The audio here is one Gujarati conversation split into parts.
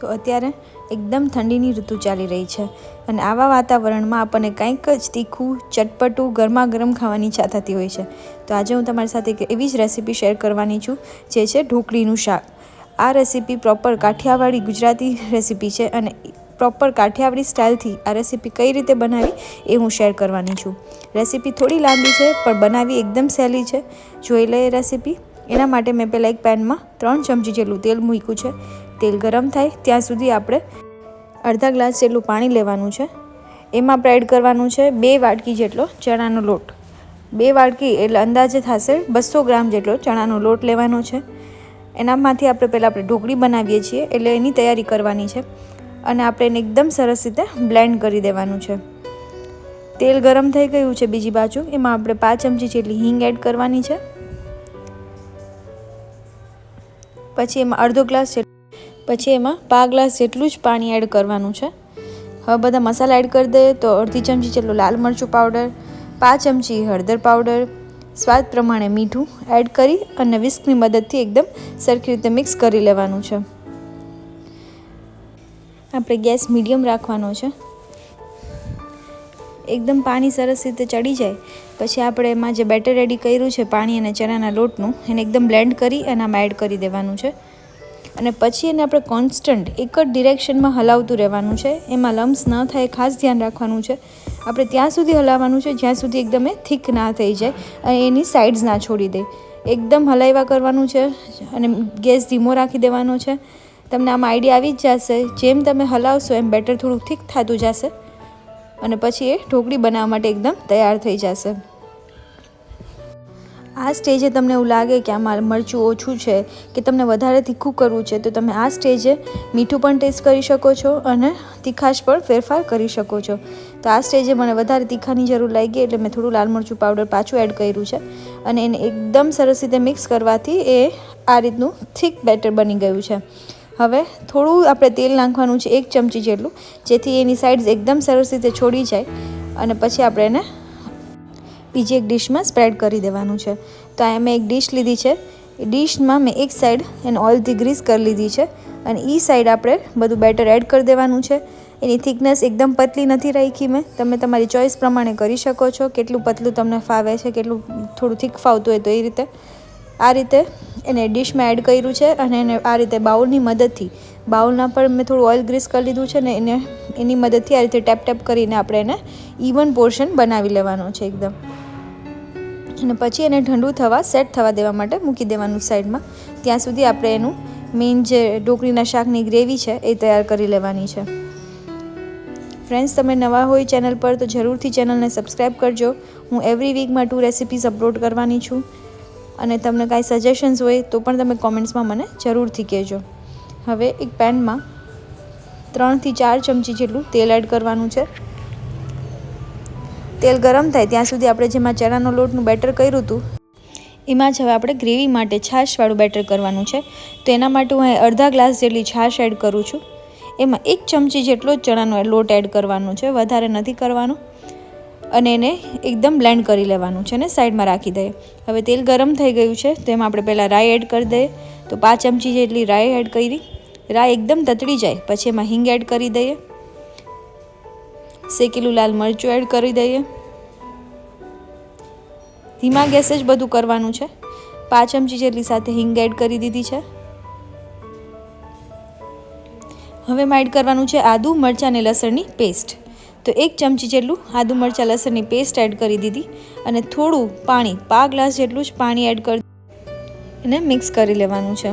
તો અત્યારે એકદમ ઠંડીની ઋતુ ચાલી રહી છે અને આવા વાતાવરણમાં આપણને કંઈક જ તીખું, ચટપટું ગરમા ગરમ ખાવાની ઈચ્છા થતી હોય છે. તો આજે હું તમારી સાથે એક એવી જ રેસીપી શેર કરવાની છું, જે છે ઢોકળીનું શાક. આ recipe proper Kathiyawadi Gujarati recipe છે અને પ્રોપર કાઠિયાવાડી સ્ટાઇલથી આ રેસીપી કઈ રીતે બનાવી એ હું શેર કરવાની છું. રેસીપી થોડી લાંબી છે, પણ બનાવી એકદમ સહેલી છે. જોઈ લઈએ રેસીપી. એના માટે મેં પહેલાં એક પેનમાં ત્રણ ચમચી જેટલું તેલ મૂક્યું છે. તેલ ગરમ થાય ત્યાં સુધી આપણે અડધા ગ્લાસ જેટલું પાણી લેવાનું છે. એમાં આપણે એડ કરવાનું છે બે વાટકી જેટલો ચણાનો લોટ. બે વાટકી એટલે અંદાજે થશે બસો ગ્રામ જેટલો ચણાનો લોટ લેવાનો છે. એનામાંથી આપણે પહેલાં આપણે ઢોકળી બનાવીએ છીએ એટલે એની તૈયારી કરવાની છે. અને આપણે એને એકદમ સરસ રીતે બ્લેન્ડ કરી દેવાનું છે. તેલ ગરમ થઈ ગયું છે બીજી બાજુ, એમાં આપણે પાંચ ચમચી જેટલી હિંગ એડ કરવાની છે. પછી એમાં અડધો ગ્લાસ પછી એમાં પા ગ્લાસ જેટલું જ પાણી એડ કરવાનું છે. હવે બધા મસાલા એડ કરી દઈએ તો અડધી ચમચી જેટલું લાલ મરચું પાવડર પાંચ ચમચી હળદર પાવડર સ્વાદ પ્રમાણે મીઠું એડ કરી અને વિસ્કની મદદથી એકદમ સરખી રીતે મિક્સ કરી લેવાનું છે. આપણે ગેસ મીડિયમ રાખવાનો છે. એકદમ પાણી સરસ રીતે ચડી જાય. પછી આપણે એમાં જે બેટર રેડી કર્યું છે પાણી અને ચણાના લોટનું, એને એકદમ બ્લેન્ડ કરી અને આમાં એડ કરી દેવાનું છે. અને પછી એને આપણે કોન્સ્ટન્ટ એક જ ડિરેક્શનમાં હલાવતું રહેવાનું છે. એમાં લમ્સ ન થાય, ખાસ ધ્યાન રાખવાનું છે. આપણે ત્યાં સુધી હલાવવાનું છે, જ્યાં સુધી એકદમ એ થીક ના થઈ જાય. અને એની સાઇડ્સ ના છોડી દે. એકદમ હલાવ્યા કરવાનું છે અને ગેસ ધીમો રાખી દેવાનો છે. તમને આમ આઈડિયા આવી જ જશે. જેમ તમે હલાવશો એમ બેટર થોડું થીક થતું જશે. અને પછી એ ઢોકળી બનાવવા માટે એકદમ તૈયાર થઈ જશે. આ સ્ટેજે તમને એવું લાગે કે આમાં મરચું ઓછું છે, કે તમને વધારે તીખું કરવું છે, તો તમે આ સ્ટેજે મીઠું પણ ટેસ્ટ કરી શકો છો અને તીખાશ પણ ફેરફાર કરી શકો છો. તો આ સ્ટેજે મને વધારે તીખાની જરૂર લાગી એટલે મેં થોડું લાલ મરચું પાવડર પાછું એડ કર્યું છે અને એને એકદમ સરસ રીતે મિક્સ કરવાથી એ આ રીતનું થીક બેટર બની ગયું છે. હવે થોડું આપણે તેલ નાખવાનું છે એક ચમચી જેટલું, જેથી એની સાઇડ્સ એકદમ સરસ રીતે છોડી જાય અને પછી આપણે એને બીજી એક ડિશમાં સ્પ્રેડ કરી દેવાનું છે. તો આ મેં એક ડિશ લીધી છે. એ ડિશમાં મેં એક સાઈડ એને ઓઇલથી ગ્રીસ કરી લીધી છે અને એ સાઈડ આપણે બધું બેટર એડ કરી દેવાનું છે. એની થિકનેસ એકદમ પતલી નથી રાખી મેં. તમે તમારી ચોઈસ પ્રમાણે કરી શકો છો. કેટલું પતલું તમને ફાવે છે, કેટલું થોડું થીક ફાવતું હોય તો એ રીતે. આ રીતે એને ડિશમાં એડ કર્યું છે અને એને આ રીતે બાઉલની મદદથી, બાઉલના પર મેં થોડું ઓઇલ ગ્રીસ કરી લીધું છે ને એને, એની મદદથી આ રીતે ટેપ ટેપ કરીને આપણે એને ઇવન પોર્શન બનાવી લેવાનો છે એકદમ. અને પછી એને ઠંડુ થવા સેટ થવા દેવા માટે મૂકી દેવાનું સાઈડમાં. ત્યાં સુધી આપણે એનું મેઇન જે ઢોકળીના શાકની ગ્રેવી છે એ તૈયાર કરી લેવાની છે. ફ્રેન્ડ્સ તમે નવા હોય ચેનલ પર તો જરૂરથી ચેનલને સબસ્ક્રાઈબ કરજો. હું એવરી વીકમાં ટુ રેસિપીઝ અપલોડ કરવાની છું. અને તમને કાંઈ સજેશન્સ હોય તો પણ તમે કોમેન્ટ્સમાં મને જરૂરથી કહેજો. હવે એક પેનમાં ત્રણથી ચાર ચમચી જેટલું તેલ એડ કરવાનું છે. તેલ ગરમ થાય ત્યાં સુધી આપણે જેમાં ચણાનો લોટનું બેટર કર્યું હતું, એમાં જ હવે આપણે ગ્રેવી માટે છાશવાળું બેટર કરવાનું છે. તો એના માટે હું અડધા ગ્લાસ જેટલી છાશ એડ કરું છું. એમાં એક ચમચી જેટલો જ ચણાનો લોટ એડ કરવાનો છે. વધારે નથી કરવાનો. અને એને એકદમ બ્લેન્ડ કરી લેવાનું છે ને સાઈડમાં રાખી દઈએ. હવે તેલ ગરમ થઈ ગયું છે, તો એમાં આપણે પહેલાં રાઈ એડ કરી દઈએ. તો પાંચ ચમચી જેટલી રાઈ એડ કરી. રાઈ એકદમ તતડી જાય, પછી એમાં હિંગ એડ કરી દઈએ. શેકેલું લાલ મરચું એડ કરી દઈએ. ધીમા ગેસે જ બધું કરવાનું છે. પાંચ ચમચી જેટલી સાથે હિંગ એડ કરી દીધી છે. હવે એમાં એડ કરવાનું છે આદુ, મરચાં અને લસણની પેસ્ટ તો એક ચમચી જેટલું આદુ મરચાં, લસણની પેસ્ટ એડ કરી દીધી અને થોડું પાણી પા ગ્લાસ જેટલું જ પાણી એડ કરી એને મિક્સ કરી લેવાનું છે.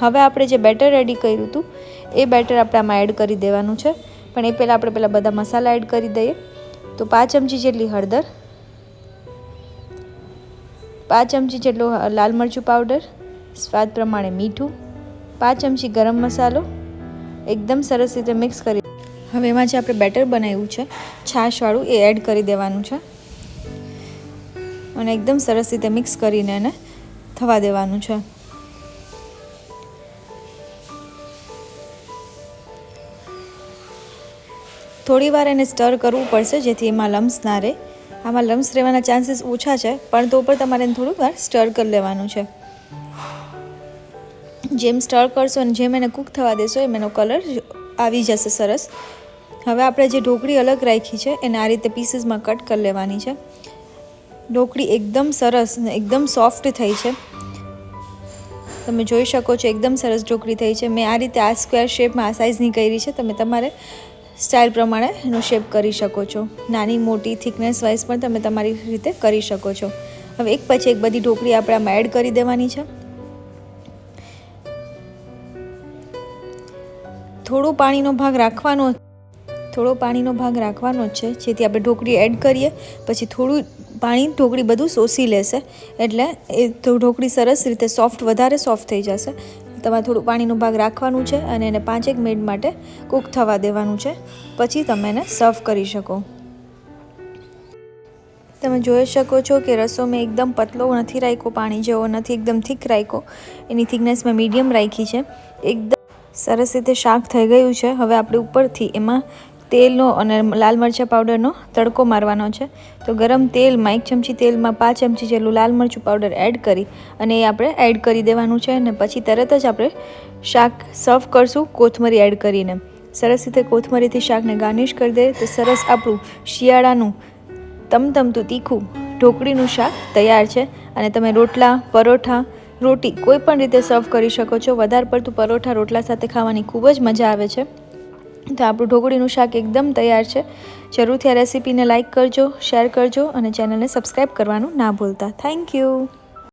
હવે આપણે જે બેટર રેડી કર્યું હતું, એ બેટર આપણે આમાં એડ કરી દેવાનું છે. પણ એ પહેલાં આપણે પહેલાં બધા મસાલા એડ કરી દઈએ. તો પાંચ ચમચી જેટલી હળદર, પાંચ ચમચી જેટલો લાલ મરચું પાવડર સ્વાદ પ્રમાણે મીઠું, પાંચ ચમચી ગરમ મસાલો એકદમ સરસ રીતે મિક્સ કરી હવે એમાં જે આપણે બેટર બનાવ્યું છે, છાશવાળું એ એડ કરી દેવાનું છે. અને એકદમ સરસ રીતે મિક્સ કરીને એને થવા દેવાનું છે. થોડી વાર એને સ્ટર કરવું પડશે, જેથી એમાં લમ્સ ના રહે. આમાં લમ્સ રહેવાના ચાન્સીસ ઓછા છે, પણ તો પણ તમારે એને થોડું વાર સ્ટર કરી લેવાનું છે. જેમ સ્ટર કરશો અને જેમ એને કૂક થવા દેશો, એમ એનો કલર આવી જશે સરસ. હવે આપણે જે ઢોકળી અલગ રાખી છે, એને આ રીતે પીસીસમાં કટ કરી લેવાની છે. ઢોકળી એકદમ સરસ ને એકદમ સોફ્ટ થઈ છે. તમે જોઈ શકો છો એકદમ સરસ ઢોકળી થઈ છે. મેં આ રીતે આ સ્ક્વેર શેપમાં આ સાઇઝની કરી છે. તમે તમારે સ્ટાઇલ પ્રમાણે એનો શેપ કરી શકો છો. નાની, મોટી થિકનેસ વાઇઝ પણ તમે તમારી રીતે કરી શકો છો. હવે એક પછી એક બધી ઢોકળી આપણે આમાં એડ કરી દેવાની છે. થોડો પાણીનો ભાગ રાખવાનો થોડો પાણીનો ભાગ રાખવાનો છે. જેથી આપણે ઢોકળી એડ કરીએ, પછી થોડું પાણી, ઢોકળી બધું શોષી લેશે. એટલે એ ઢોકળી સરસ રીતે સોફ્ટ વધારે સોફ્ટ થઈ જશે. તમારે થોડું પાણીનો ભાગ રાખવાનું છે અને એને પાંચેક મિનિટ માટે કૂક થવા દેવાનું છે. પછી તમે એને સર્વ કરી શકો. તમે જોઈ શકો છો કે રસો મેં એકદમ પતલો નથી રાખ્યો, પાણી જેવો નથી, એકદમ થીક રાખ્યો. એની થિકનેસ મેં મીડિયમ રાખી છે. એકદમ સરસ રીતે શાક થઈ ગયું છે. હવે આપણે ઉપરથી એમાં તેલનો અને લાલ મરચાં પાવડરનો તડકો મારવાનો છે. તો ગરમ તેલમાં એક ચમચી તેલમાં પાંચ ચમચી જેટલું લાલ મરચું પાવડર એડ કરી અને એ આપણે એડ કરી દેવાનું છે અને પછી તરત જ આપણે શાક સર્વ કરશું કોથમરી એડ કરીને. સરસ રીતે કોથમરીથી શાકને ગાર્નિશ કરી દે. તો સરસ આપણું શિયાળાનું તમતમતું તીખું ઢોકળીનું શાક તૈયાર છે. અને તમે રોટલા, પરોઠા રોટી કોઈ પણ રીતે સર્વ કરી શકો છો. વધારે પડતું પરોઠા રોટલા સાથે ખાવાની ખૂબ જ મજા આવે છે. તો આપણું ઢોકળીનું શાક એકદમ તૈયાર છે. જરૂરથી આ રેસીપીને લાઇક કરજો શેર કરજો અને ચેનલને સબસ્ક્રાઈબ કરવાનું ના ભૂલતા. Thank you